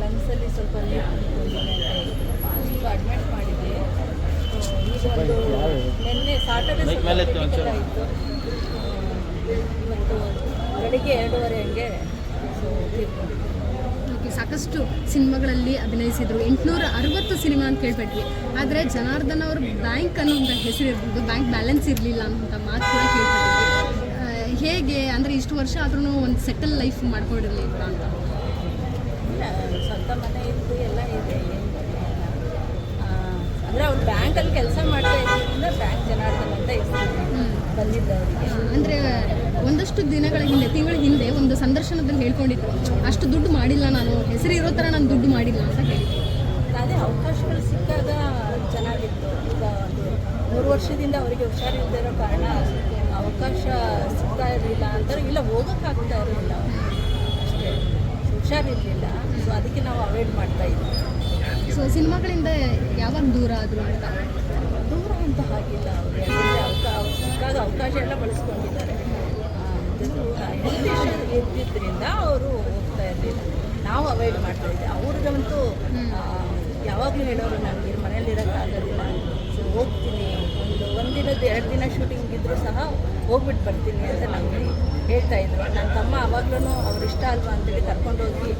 ಲಂಗ್ಸಲ್ಲಿ ಸ್ವಲ್ಪ ನೀರು ಸ್ವಲ್ಪ ಅಡ್ಮಿಟ್ ಮಾಡಿದ್ವಿ. ಸೊ, ಈಗ ಒಂದು ನಿನ್ನೆ ಸಾಟರ್ಡೆ. ಆಯಿತು ಇವತ್ತು ಬೆಳಿಗ್ಗೆ ಎರಡೂವರೆ ಹಂಗೆ ಸೊ ಸಾಕಷ್ಟು ಸಿನಿಮಾಗಳಲ್ಲಿ ಅಭಿನಯಿಸಿದ್ರು. ಎಂಟುನೂರ ಅರವತ್ತು ಸಿನಿಮಾ ಅಂತ ಕೇಳ್ಪಟ್ವಿ. ಆದರೆ ಜನಾರ್ದನ್ ಅವರು ಬ್ಯಾಂಕ್ ಅನ್ನೋ ಹೆಸರು ಇರ್ಬೋದು ಬ್ಯಾಂಕ್ ಬ್ಯಾಲೆನ್ಸ್ ಇರಲಿಲ್ಲ ಅಂತ ಮಾತು ಕೂಡ ಕೇಳ್ಪಟ್ಟಿದ್ವಿ ಆ, ಹೇಗೆ ಅಂದರೆ ಇಷ್ಟು ವರ್ಷ ಆದ್ರೂ ಒಂದು ಸೆಟಲ್ ಲೈಫ್ ಮಾಡ್ಕೊಂಡಿರಲಿಲ್ಲ ಅಂತ? ಇಲ್ಲ ಸ್ವಂತ ಮನೆ ಇತ್ತು ಎಲ್ಲ ಇದೆ ಅಂದರೆ ಅವ್ರು ಬ್ಯಾಂಕಲ್ಲಿ ಕೆಲಸ ಮಾಡ್ತಾ ಬ್ಯಾಂಕ್ ಜನಾರ್ದನ್ ಅಂತ ಹೆಸರು ಬಂದಿದ್ದವರಿಗೆ. ಅಂದರೆ ಒಂದಷ್ಟು ದಿನಗಳ ಹಿಂದೆ ತಿಂಗಳ ಹಿಂದೆ ಒಂದು ಸಂದರ್ಶನದಲ್ಲಿ ಹೇಳ್ಕೊಂಡಿದ್ರು ಅಷ್ಟು ದುಡ್ಡು ಮಾಡಿಲ್ಲ ನಾನು ಹೆಸರು ಇರೋ ಥರ ನಾನು ದುಡ್ಡು ಮಾಡಿಲ್ಲ ಅಂತ ಹೇಳಿದ್ರು. ಅದೇ ಅವಕಾಶಗಳು ಸಿಕ್ಕಾಗ ಚೆನ್ನಾಗಿತ್ತು. ಈಗ ಒಂದು ಮೂರು ವರ್ಷದಿಂದ ಅವರಿಗೆ ಹುಷಾರಿಲ್ಲದೆ ಇರೋ ಕಾರಣ ಅವಕಾಶ ಸಿಗ್ತಾ ಇರಲಿಲ್ಲ ಅಂತಾರೆ. ಇಲ್ಲ ಹೋಗೋಕ್ಕಾಗ್ತಾ ಇರಲಿಲ್ಲ ಅಷ್ಟೇ. ಹುಷಾರಿರಲಿಲ್ಲ. ಸೊ ಅದಕ್ಕೆ ನಾವು ಅವಾಯ್ಡ್ ಮಾಡ್ತಾ ಇದ್ವಿ. ಸೊ ಸಿನಿಮಾಗಳಿಂದ ಯಾವಾಗ ದೂರ ಆದರು ಅಂತ? ದೂರ ಅಂತ ಹಾಗಿಲ್ಲ ಅವರು. ಯಾಕಂದರೆ ಅವಕಾಶ ಸಿಕ್ಕಾಗ ಅವಕಾಶ ಎಲ್ಲ ಬಳಸ್ಕೊಂಡಿದ್ದಾರೆ. ಇಶ್ಯೂ ಇದ್ದಿದ್ದರಿಂದ ಅವರು ಹೋಗ್ತಾ ಇರಲಿಲ್ಲ. ನಾವು ಅವಾಯ್ಡ್ ಮಾಡ್ತಾ ಇದ್ದೆ ಅವ್ರಿಗಂತೂ ಯಾವಾಗಲೂ ಹೇಳೋರು ನನಗೆ ಮನೇಲಿ ಇರೋಕ್ಕಾಗೋದಿಲ್ಲ ಸೊ ಹೋಗ್ತೀನಿ. ಒಂದು ಒಂದಿನದ ಎರಡು ದಿನ ಶೂಟಿಂಗ್ ಇದ್ದರೂ ಸಹ ಹೋಗ್ಬಿಟ್ಟು ಬರ್ತೀನಿ ಅಂತ ನಮಗೆ ಹೇಳ್ತಾ ಇದ್ರು. ನನ್ನ ತಮ್ಮ ಅವಾಗಲೂ ಅವ್ರು ಇಷ್ಟ ಅಲ್ವಾ ಅಂತೇಳಿ ಕರ್ಕೊಂಡೋಗಿ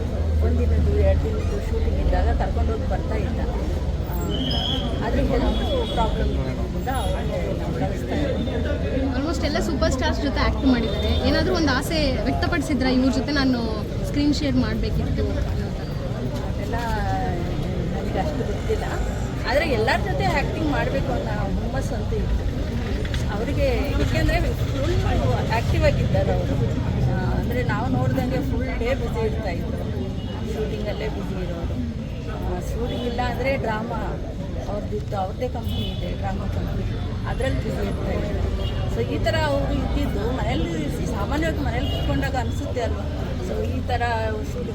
ಒಂದಿನದ್ದು ಎರಡು ದಿನದ್ದು ಶೂಟಿಂಗ್ ಇದ್ದಾಗ ಕರ್ಕೊಂಡೋಗಿ ಬರ್ತಾ ಇದ್ದ. ಆದರೆ ಹೆಲ್ತ್ ಪ್ರಾಬ್ಲಮ್ ಆಲ್ಮೋಸ್ಟ್ ಎಲ್ಲ ಸೂಪರ್ ಸ್ಟಾರ್ಸ್ ಜೊತೆ ಆ್ಯಕ್ಟ್ ಮಾಡಿದ್ದಾರೆ. ಏನಾದರೂ ಒಂದು ಆಸೆ ವ್ಯಕ್ತಪಡಿಸಿದ್ರ? ಇವ್ರ ಜೊತೆ ನಾನು ಸ್ಕ್ರೀನ್ ಶೇರ್ ಮಾಡಬೇಕಿತ್ತು ಅದೆಲ್ಲ ನನಗೆ ಅಷ್ಟು ಗೊತ್ತಿಲ್ಲ. ಆದರೆ ಎಲ್ಲರ ಜೊತೆ ಆ್ಯಕ್ಟಿಂಗ್ ಮಾಡಬೇಕು ಅನ್ನೋ ಹುಮ್ಮಸ್ಸು ಅಂತ ಇತ್ತು. ಅವರಿಗೆ ಏಕೆಂದರೆ ಫುಲ್ ಆ್ಯಕ್ಟಿವ್ ಆಗಿದ್ದಾರೆ ಅವರು. ಅಂದರೆ ನಾವು ನೋಡ್ದಂಗೆ ಫುಲ್ ಡೇ ಬ್ಯುಸಿ ಇರ್ತಾ ಇದ್ರು. ಶೂಟಿಂಗಲ್ಲೇ ಬ್ಯುಸಿ ಇರೋರು. ಶೂಟಿಂಗ್ ಇಲ್ಲ ಅಂದರೆ ಡ್ರಾಮಾ ಅವ್ರದ್ದಿತ್ತು ಅವ್ರದ್ದೇ ಕಂಪ್ನಿ ಇದೆ ಡ್ರಾಮಾ ಕಂಪ್ನಿ ಅದರಲ್ಲಿ ಬ್ಯುಸಿ ಇರ್ತಾ ಇದ್ರು. ಸೊ ಈ ಥರ ಅವರು ಇದ್ದಿದ್ದು ಮನೇಲಿ ಸಾಮಾನ್ಯವಾಗಿ ಮನೇಲಿ ಕುತ್ಕೊಂಡಾಗ ಅನಿಸುತ್ತೆ ಅಲ್ವಾ? ಸೊ ಈ ಥರ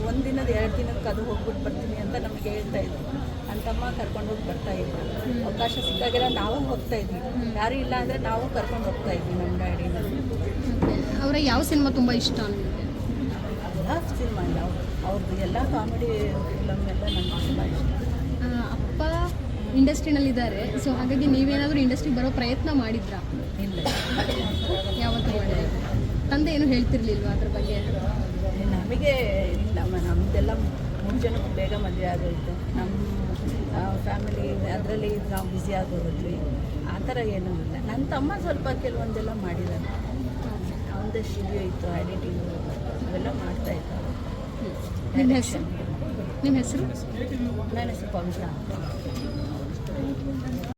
ಒಂದು ದಿನದ ಎರಡು ದಿನಕ್ಕೆ ಅದು ಹೋಗ್ಬಿಟ್ಟು ಬರ್ತೀನಿ ಅಂತ ನಮ್ಗೆ ಹೇಳ್ತಾ ಇದ್ರು. ನನ್ನ ತಮ್ಮ ಕರ್ಕೊಂಡು ಹೋಗಿ ಬರ್ತಾ ಇದ್ರು. ಅವಕಾಶ ಸಿಕ್ಕಾಗೆಲ್ಲ ನಾವು ಹೋಗ್ತಾ ಇದ್ವಿ. ಯಾರು ಇಲ್ಲ ಅಂದರೆ ನಾವು ಕರ್ಕೊಂಡು ಹೋಗ್ತಾ ಇದ್ವಿ ನಮ್ಮ ಡ್ಯಾಡಿನ ಅವರ ಯಾವ ಸಿನಿಮಾ ತುಂಬ ಇಷ್ಟ ನಿಮಗೆ? ಎಲ್ಲ ಸಿನಿಮಾ ಇಲ್ಲ. ಅವ್ರದ್ದು ಎಲ್ಲ ಕಾಮಿಡಿ ಫಿಲಮ್ ಎಲ್ಲ ನನಗೆ ತುಂಬ ಇಷ್ಟ. ಅಪ್ಪ ಇಂಡಸ್ಟ್ರಿನಲ್ಲಿದ್ದಾರೆ ಸೊ ಹಾಗಾಗಿ ನೀವೇನಾದರೂ ಇಂಡಸ್ಟ್ರಿಗೆ ಬರೋ ಪ್ರಯತ್ನ ಮಾಡಿದ್ರಾ? ಇಲ್ಲ. ಯಾವತ್ತೂ ಮಾಡಿದ್ರೆ ತಂದೆ ಏನು ಹೇಳ್ತಿರ್ಲಿಲ್ವಾ ಅದ್ರ ಬಗ್ಗೆ? ನಮಗೆ ಇಲ್ಲ ನಮ್ದೆಲ್ಲ ನಮ್ಮದೆಲ್ಲ ಮೂರು ಜನಕ್ಕೆ ಬೇಗ ಮದುವೆ ಆಗೋಯ್ತು. ನಮ್ಮ ಫ್ಯಾಮಿಲಿ ಅದರಲ್ಲಿ ನಾವು ಬ್ಯುಸಿ ಆಗೋದ್ವಿ ಆ ಥರ ಏನೂ ಇಲ್ಲ. ನನ್ನ ತಮ್ಮ ಸ್ವಲ್ಪ ಕೆಲವೊಂದೆಲ್ಲ ಮಾಡಿದ್ದಾನೆ ಅವನದೇ ಸ್ಟುಡಿಯೋ ಇತ್ತು ಎಡಿಟಿಂಗ್ ಅವೆಲ್ಲ ಮಾಡ್ತಾ ಇದ್ದ ನಿಮ್ಮ ಹೆಸರು? ನಿಮ್ಮ ಹೆಸರು? ನನ್ನ ಹೆಸರು ಪವಿತ್ರ